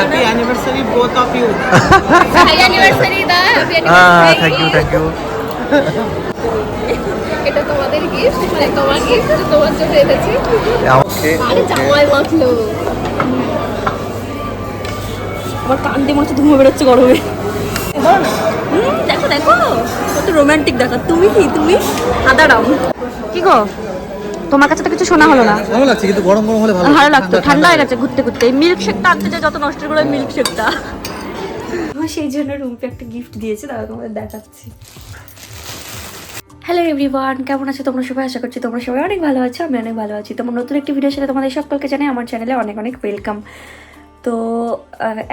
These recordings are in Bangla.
Happy anniversary, both of you. Hi anniversary the happy thank you thank you এটা তোমাদের গিফট মানে তোমার গিফট তোমার জন্য এনেছি। আমাকে আরে জামাই মাখলো আমার কান দিয়ে মনে হচ্ছে ধুমো বেরোচ্ছে গরমে। দেখো দেখো। কত রোমান্টিক দেখো তুমি কি তুমি? আদারাম কি গো? তোমার কাছে তো কিছু শোনা হলো না। ভালো লাগছে কিন্তু গরম গরম হলে ভালো ভালো লাগতো ঠান্ডা হয়ে গেছে ঘুরতে ঘুরতে। এই মিল্ক শেকটা আনতে যে যত নষ্ট করে মিল্ক শেকটা আমার সেই জন্য রুমকে একটা গিফট দিয়েছে তারা তোমাদের দেখাচ্ছি। হ্যালো এভরিওয়ান কেমন আছো তোমরা সবাই? আশা করছি তোমরা সবাই অনেক ভালো আছো আমি অনেক ভালো আছি। তোমার নতুন একটি ভিডিওর সাথে তোমাদের সকলকে জানাই আমার চ্যানেলে অনেক অনেক ওয়েলকাম তো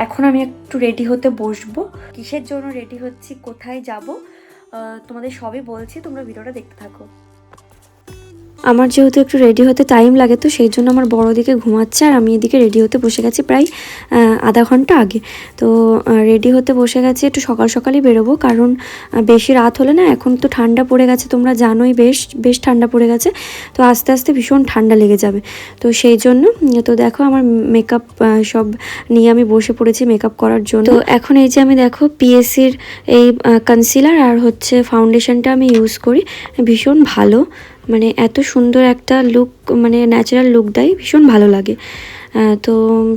এখন আমি একটু রেডি হতে বসবো। কিসের জন্য রেডি হচ্ছি কোথায় যাব তোমাদের সবই বলছি তোমরা ভিডিওটা দেখতে থাকো। আমার যেহেতু একটু রেডি হতে টাইম লাগে, তো সেই জন্য আমার বড় দিকে ঘুমাচ্ছে আর আমি এদিকে রেডি হতে বসে গেছি প্রায় আধা ঘণ্টা আগে। তো রেডি হতে বসে গেছি একটু সকাল সকালই বেরোবো, কারণ বেশি রাত হলে না এখন তো ঠান্ডা পড়ে গেছে, তোমরা জানোই বেশ বেশ ঠান্ডা পড়ে গেছে। তো আস্তে আস্তে ভীষণ ঠান্ডা লেগে যাবে। তো সেই জন্য, তো দেখো আমার মেকআপ সব নিয়ে আমি বসে পড়েছি মেকআপ করার জন্য। তো এখন এই যে আমি দেখো পিএসসির এই কনসিলার আর হচ্ছে ফাউন্ডেশনটা আমি ইউজ করি, ভীষণ ভালো। মানে এত সুন্দর একটা লুক মানে ন্যাচারাল লুক দেয় ভীষণ ভালো লাগে। তো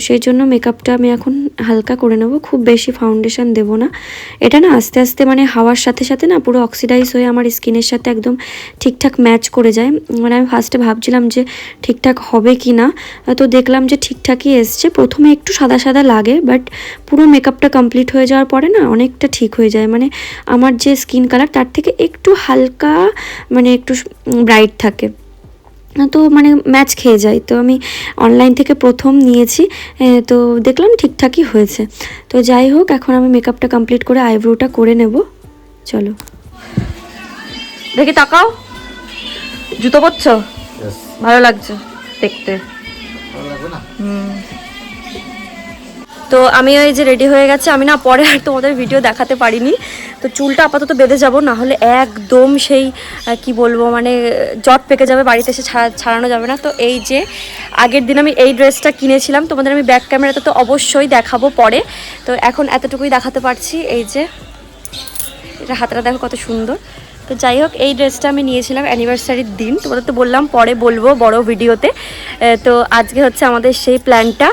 সেই জন্য মেকআপটা আমি এখন হালকা করে নেব, খুব বেশি ফাউন্ডেশন দেব না। এটা না আস্তে আস্তে মানে হাওয়ার সাথে সাথে না পুরো অক্সিডাইজ হয়ে আমার স্কিনের সাথে একদম ঠিকঠাক ম্যাচ করে যায়। মানে আমি ফার্স্টে ভাবছিলাম যে ঠিকঠাক হবে কি না, তো দেখলাম যে ঠিকঠাকই এসছে। প্রথমে একটু সাদা সাদা লাগে বাট পুরো মেকআপটা কমপ্লিট হয়ে যাওয়ার পরে না অনেকটা ঠিক হয়ে যায়। মানে আমার যে স্কিন কালার তার থেকে একটু হালকা মানে একটু ব্রাইট থাকে। তো মানে ম্যাচ খেয়ে যায়। তো আমি অনলাইন থেকে প্রথম নিয়েছি তো দেখলাম ঠিকঠাকই হয়েছে। তো যাই হোক এখন আমি মেকআপটা কমপ্লিট করে আইব্রোটা করে নেব। চলো। দেখি তাকাও। জুতো পরছো? ভালো লাগছে দেখতে। হুম। তো আমি ওই যে রেডি হয়ে গেছে। আমি না পরে আর তোমাদের ভিডিও দেখাতে পারিনি। তো চুলটা আপাতত বেঁধে যাব, না হলে একদম সেই কি বলব মানে জট পেকে যাবে, বাড়িতে এসে ছাড়া- ছাড়ানো যাবে না। তো এই যে, আগের দিন আমি এই ড্রেসটা কিনেছিলাম। তোমাদের আমি ব্যাক ক্যামেরাতে তো অবশ্যই দেখাবো পরে। তো এখন এতটুকুই দেখাতে পারছি। এই যে, এটা হাতটা দেখো কত সুন্দর। তো যাই হোক, এই ড্রেসটা আমি নিয়েছিলাম অ্যানিভার্সারির দিন। তোমাদের তো বললাম, পরে বলব বড় ভিডিওতে। তো আজকে হচ্ছে আমাদের সেই প্ল্যানটা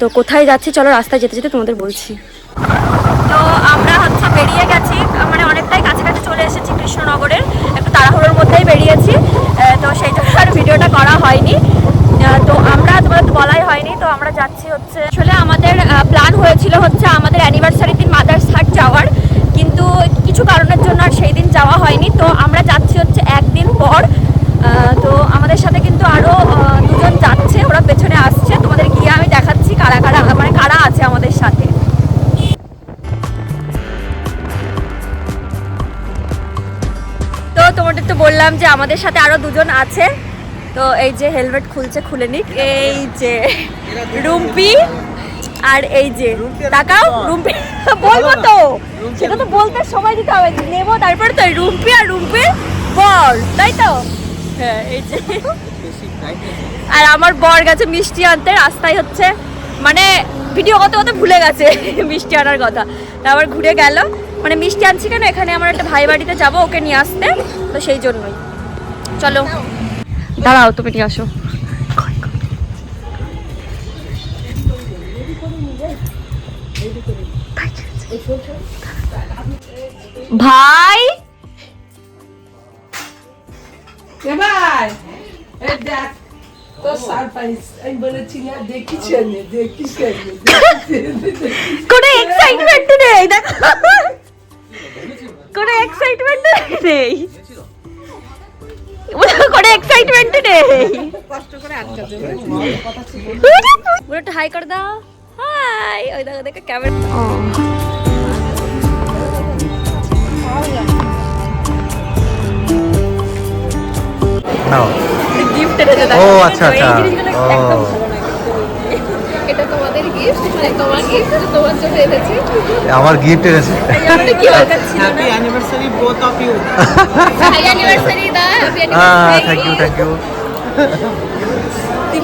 তো কোথায় যাচ্ছি? চলো রাস্তায় যেতে যেতে তোমাদের বলছি। তো আমরা হচ্ছে বেরিয়ে গেছি মানে অনেকটাই কাছাকাছি চলে এসেছি কৃষ্ণনগরের, একটু তাড়াহুড়োর মধ্যেই বেরিয়েছি। তো সেই জন্য আর ভিডিওটা করা হয়নি। তো আমরা তোমাদের বলাই হয়নি, তো আমরা যাচ্ছি হচ্ছে আসলে আমাদের প্ল্যান হয়েছিল হচ্ছে তোমাদের তো বললাম যে আমাদের সাথে আরও দুজন আছে। তো এই যে হেলমেট খুলছে, খুলে নিক। এই যে রুম্পি আর এই যে তাকাও, রুম্পি বলব তো। সেটা তো বলতে সময় দিতে হবে। নেব, তারপরে তো রুম্পি আর রুম্পি বর তাই তো? হ্যাঁ এই যে। আর আমার বর গেছে মিষ্টি আনতে, রাস্তায় হচ্ছে মানে ভিডিও করতে করতে ভুলে গেছে মিষ্টি আনার কথা। তারপর ঘুরে গেল। মানে মিষ্টি আনছি কেন? এখানে আমার একটা ভাই বাড়িতে যাব ওকে নিয়ে আসতে তো সেই জন্যই। চলো। দাঁড়াও তুমি নিয়ে আসো। ভাই! এই দেখ কোনো এক্সাইটমেন্ট নেই দেখো। কোনো এক্সাইটমেন্ট নেই। কোনো এক্সাইটমেন্ট নেই। কষ্ট করে হাই করে দাও। হাই ওই দেখো দেখো ক্যামেরা ও, আচ্ছা, আচ্ছা। তোমাদের গিফট তোমার তোমার আমার গিফট এনেছি। Anniversary of you anniversary thank you তুই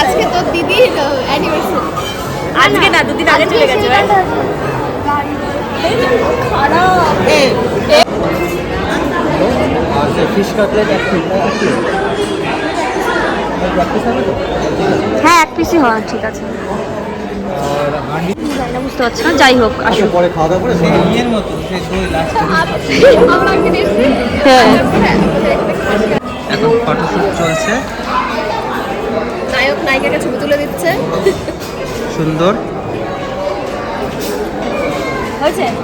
আজকে তোর দিদি আজকে না দুদিন আগে চলে গেছে। সে ফিশ কাটলেট এক পিস এক হ্যাঁ এক পিসই হয় ঠিক আছে। বুঝতে পারছি না যাই হোক আসো আসো পরে খাওয়া দাওয়া করে সেই ইয়ের মতো সেই দই লাস্ট হ্যাঁ। এখন ফটোশুট চলছে। নায়ক নায়িকাকে ছবি তুলে দিচ্ছে। সুন্দর।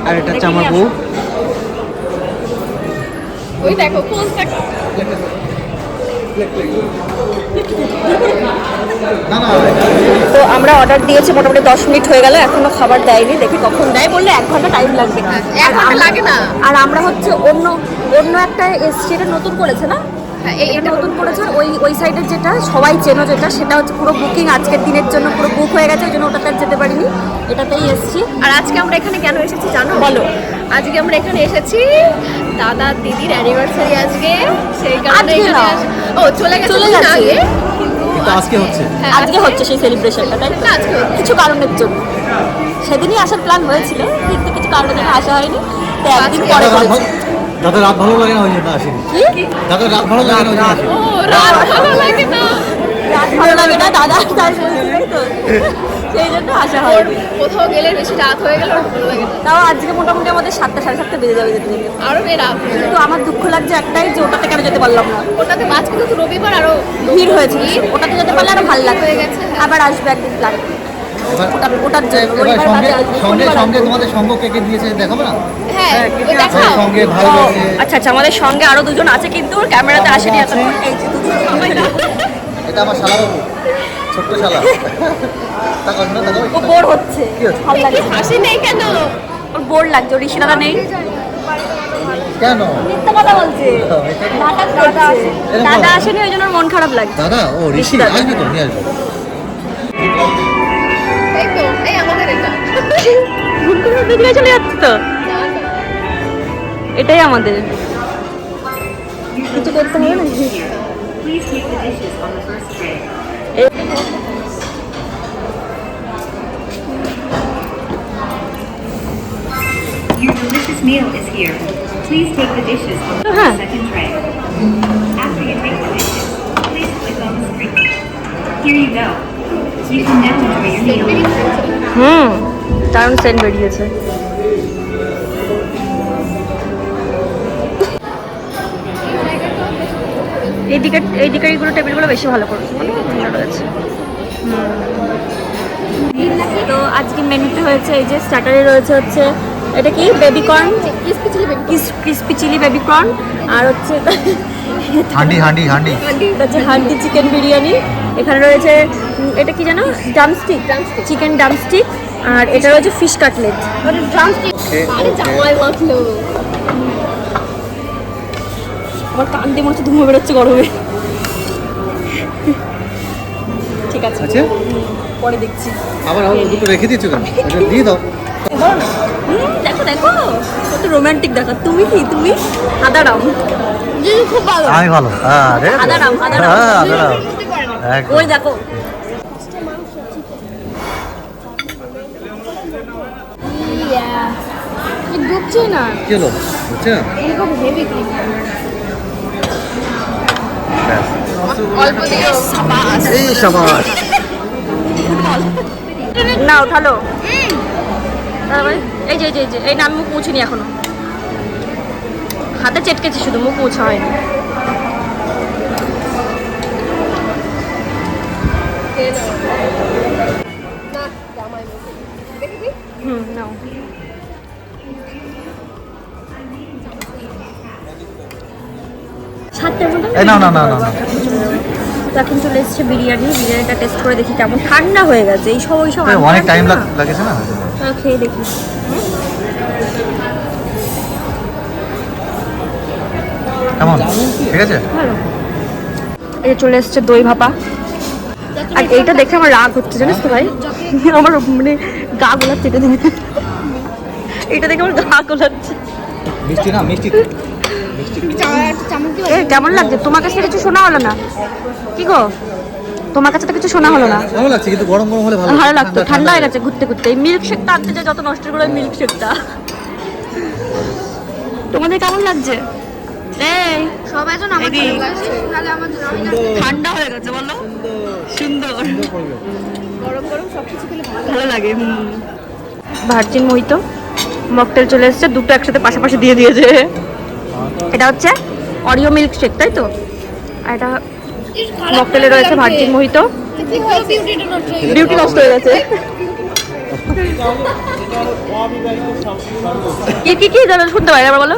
আর এটা হচ্ছে আমার বউ ওই দেখো তো আমরা অর্ডার দিয়েছি মোটামুটি দশ মিনিট হয়ে গেল এখনও খাবার দেয়নি। দেখি কখন দেয় বললে এক ঘণ্টা টাইম লাগবে। এক ঘণ্টা লাগে না। আর আমরা হচ্ছে অন্য অন্য একটা এসছি এটা নতুন করেছে না? এটা নতুন করেছে। ওই ওই সাইডের যেটা সবাই চেনো যেটা সেটা হচ্ছে পুরো বুকিং আজকের দিনের জন্য পুরো বুক হয়ে গেছে ওই জন্য ওটাতে আর যেতে পারিনি। এটাতেই এসছি। আর আজকে আমরা এখানে কেন এসেছি জানো? বলো। আজকে আমরা এখানে এসেছি দাদা দিদির অ্যানিভার্সারি আজকে। সেই কারণে এখানে ও চলে গেছে চলে গেছে। আগে। আজকে হচ্ছে। হ্যাঁ, আজকে হচ্ছে সেই সেলিব্রেশনটা তাই তো? আজকে কিছু কারণের জন্য। সেদিনই আসার প্ল্যান হয়েছিল কিন্তু কিছু কারণে আসা হয়নি। তো একদিন পরে দাদা রাত ভালো- লাগে না ওই জন্য আসেনি। কি? দাদা রাত ভালো লাগে না ওই জন্য আসেনি। ও রাত ভালো লাগে না। রাত ভালো লাগে না দাদা সেই জন্য আসা হয়নি। কোথাও গেলে বেশি রাত হয়ে গেলে ভালো লাগে না। তাও আজকে মোটামুটি আমাদের সাতটা সাড়ে সাতটা বেজে যাবে যেতে যেতে। আরও রাত কিন্তু আমার দুঃখ লাগছে একটাই যে ওটাতে কেন যেতে পারলাম না। ওটাতে মাঝখানে তো রবিবার আরও ভিড় হয়েছে। ওটাতে যেতে পারলে আরও ভালো লাগবে। হয়ে গেছে, হ্যাঁ। আবার আসবে একদিন ওটা ওটার জন্য এবার রবিবার সঙ্গে সঙ্গে শনিবার সঙ্গে আসবে। তোমাদের সঙ্গ কে কে দিয়েছে দেখাবো না? হ্যাঁ হ্যাঁ, দেখাও। সঙ্গে ভাই আচ্ছা আচ্ছা আমাদের সঙ্গে আরও দুজন আছে কিন্তু ক্যামেরাতে আসেনি এতক্ষণ এই যে দুজন। এটা আমার শালা বাবু ছোট্ট শালা। তাকাও না তাকাও ও বোর হচ্ছে। কি হচ্ছে? ভালো লাগছে। হাসি নেই কেন? ওর বোর লাগছে ওর দাদা নেই। কেন? মিথ্যা কথা বলছে। নাটক করছে দাদা আসেনি। ওই জন্য মন খারাপ লাগছে। দাদা ও ঋষি। আসবি তো নিয়ে আসব। ভুল করে অন্য দিকে চলে যাচ্ছে তো এটাই আমাদের কিছু করতে হবে না Please take the dishes on the first tray. Your delicious meal is here. Please take the dishes on the Uh-huh. second tray. After you take the dishes, please click on the screen. Here you go. You can now enjoy your meal. হুম দারুণ সেন্ট বেরিয়েছে। এই দিকে এই দিকের এইগুলো টেবিলগুলো বেশি ভালো করেছে। অনেক রয়েছে। তো আজকে মেনুতে হয়েছে এই যে স্টার্টারে রয়েছে হচ্ছে এটা কি? Baby corn crispy chilli baby crispy chilli baby corn আর হচ্ছে হান্ডি হান্ডি হান্ডি এটা হচ্ছে হান্ডি চিকেন বিরিয়ানি। এখানে রয়েছে এটা কি জানো? ড্রামস্টিক চিকেন ড্রামস্টিক আর এটা রয়েছে ফিশ কাটলেট আমার কান দিয়ে মনে হচ্ছে ধুমো বেরোচ্ছে গরমে। ঠিক আছে। আছে পরে দেখছি। আবার আবার দুটো রেখে দিয়েছ কেন? এটা দিয়ে দাও। দেখো দেখো। কত রোমান্টিক দেখো। তুমি কি? তুমি? আদারাম খুব ভালো। আমি ভালো। আরে আদারাম, আদারাম। হ্যাঁ ওই দেখো। ডুবছে না। কি হলো? বুঝছে না? এরকম হেভি ক্রিম অল্প দিয়ে সাবাস। এই সাবাস। না উঠালো। এই যে এই যে এই যে এই না আমি মুখ মুছিনি এখনও। হাতে চেটকেছি শুধু মুখ মুছা হয়নি। হুম নাও। সাতটার না না না না। তো এখন চলে এসেছে বিরিয়ানি বিরিয়ানিটা টেস্ট করে দেখি কেমন। ঠান্ডা হয়ে গেছে এই সব ওই সব অনেক টাইম। লাগেছে না? খেয়ে দেখি। কেমন? ঠিক আছে? এই চলে এসেছে দই ভাপা। আর এইটা দেখে আমার রাগ হচ্ছে জানিস তো ভাই? আমার মানে গা গোলাচ্ছে এটা দেখে। এটা দেখে আমার গা গোলাচ্ছে। মিষ্টি না মিষ্টি? কেমন লাগছে? তোমার কাছে কিছু শোনা হলো না। কি গো? তোমার কাছে তো কিছু শোনা হলো না। ভালো লাগছে কিন্তু গরম গরম হলে ভালো ভালো লাগতো ঠান্ডা হয়ে গেছে ঘুরতে ঘুরতে। এই মিল্ক শেকটা আনতে যে যত নষ্ট করে মিল্ক শেকটা তোমাদের কেমন লাগছে? এই সবাই আমার তাহলে আমার জন্য আমি না- ঠান্ডা হয়ে গেছে বলো। সুন্দর। গরম গরম সব কিছু খেলে ভালো ভালো লাগে। হুম। ভার্জিন মোহিত মকটেল চলে এসেছে দুটো একসাথে পাশাপাশি দিয়ে দিয়েছে। এটা হচ্ছে অরিও মিল্ক শেক তাই তো? আর এটা মকটেলে রয়েছে ভার্জিন মোহিত। বিউটি নষ্ট হয়ে গেছে। কি কি কি? জানো শুনতে পাই আবার বলো।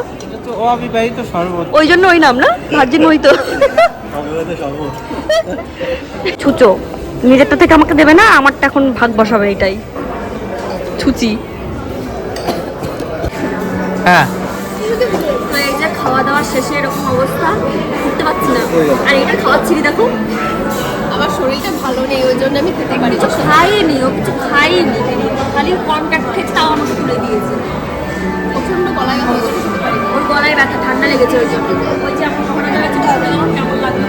ওই জন্য ওই নাম না? Virgin mojito. ছুচো। নিজেরটা থেকে আমাকে দেবে না, আমারটা এখন ভাগ বসাবে এটাই। ছুচি। হ্যাঁ। খাওয়া দাওয়া শেষে এরকম অবস্থা উঠতে পারছি না। আর এটা খাওয়াচ্ছি দেখো। আমার শরীরটা ভালো নেই ওই জন্য আমি খেতে পারি না। খাইনি ও কিছু খাইনি। খালি কন্ট্যাক্ট খেয়ে তাও আমাকে তুলে দিয়েছে। প্রচণ্ড গলায় ব্যথা ওই জন্য খেতে পারি ওর গলায় ব্যথা ঠান্ডা লেগেছে ওই জন্য। ওই যে আমার ওখানে যাচ্ছে কেমন লাগল?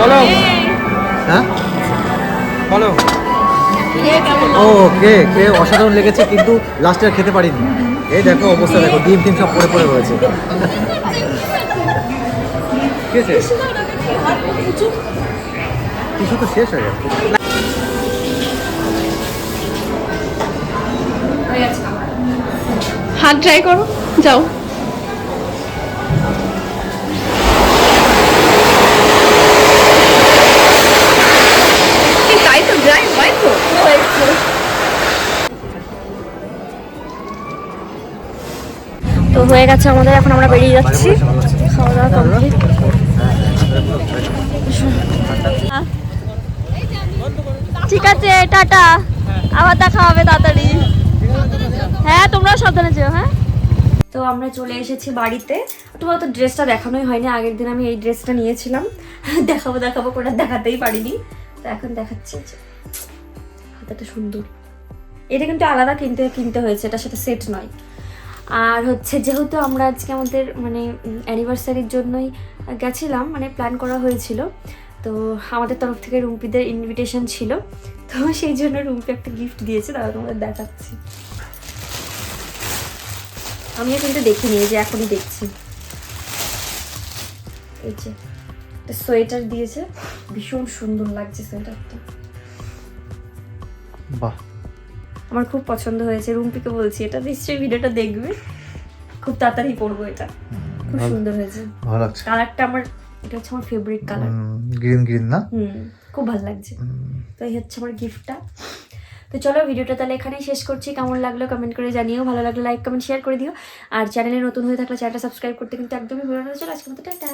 বলো। হ্যাঁ? বলো। ও কে কে অসাধারণ লেগেছে কিন্তু লাস্টে আর খেতে পারিনি। এই দেখো অবস্থা, দেখো, ডিম টিম সব পরে পরে রয়েছে। ঠিক আছে কিছু তো শেষ হয়ে গেছে। হাত ট্রাই করো, যাও। হয়ে গেছে আমাদের, এখন আমরা বেরিয়ে যাচ্ছি। খাওয়া দাওয়া ঠিক আছে, টাটা। আবার দেখা হবে তাড়াতাড়ি। হ্যাঁ তোমরাও সাবধানে যেও হ্যাঁ? তো আমরা চলে এসেছি বাড়িতে। তোমার তো ড্রেসটা দেখানোই হয়নি, আগের দিন আমি এই ড্রেসটা নিয়েছিলাম। দেখাবো দেখাবো করে দেখাতেই পারিনি। তো এখন দেখাচ্ছি হাতাটা সুন্দর। এটা কিন্তু আলাদা কিনতে কিনতে হয়েছে, এটার সাথে সেট নয়। আর হচ্ছে যেহেতু আমরা আজকে আমাদের মানে অ্যানিভার্সারির জন্যই গেছিলাম মানে প্ল্যান করা হয়েছিল, তো আমাদের তরফ থেকে রুম্পিদের ইনভিটেশন ছিল, তো সেই জন্য রুম্পি একটা গিফট দিয়েছে তারা তোমাদের দেখাচ্ছি। আমিও কিন্তু দেখিনি এই যে এখনই দেখছি। এই যে সোয়েটার দিয়েছে, ভীষণ সুন্দর লাগছে সোয়েটারটা। বাহ। আমার খুব পছন্দ হয়েছে। রুম্পিকে বলছি এটা নিশ্চয়ই ভিডিওটা দেখবে। খুব তাড়াতাড়ি পরবো এটা। খুব সুন্দর হয়েছে। ভালো লাগছে। কালারটা আমার এটা হচ্ছে আমার ফেভারিট কালার। গ্রিন গ্রিন না? হুম খুব ভালো লাগছে। তো এই হচ্ছে আমার গিফটটা তো চলো ভিডিওটা তাহলে এখানেই শেষ করছি। কেমন লাগল কমেন্ট করে জানিও। ভালো লাগল লাইক কমেন্ট শেয়ার করে দিও। আর চ্যানেলে নতুন হয়ে থাকলে চ্যানেলটা সাবস্ক্রাইব করতে কিন্তু একদমই ভুলো না। চলো আজকে মতো টাটা।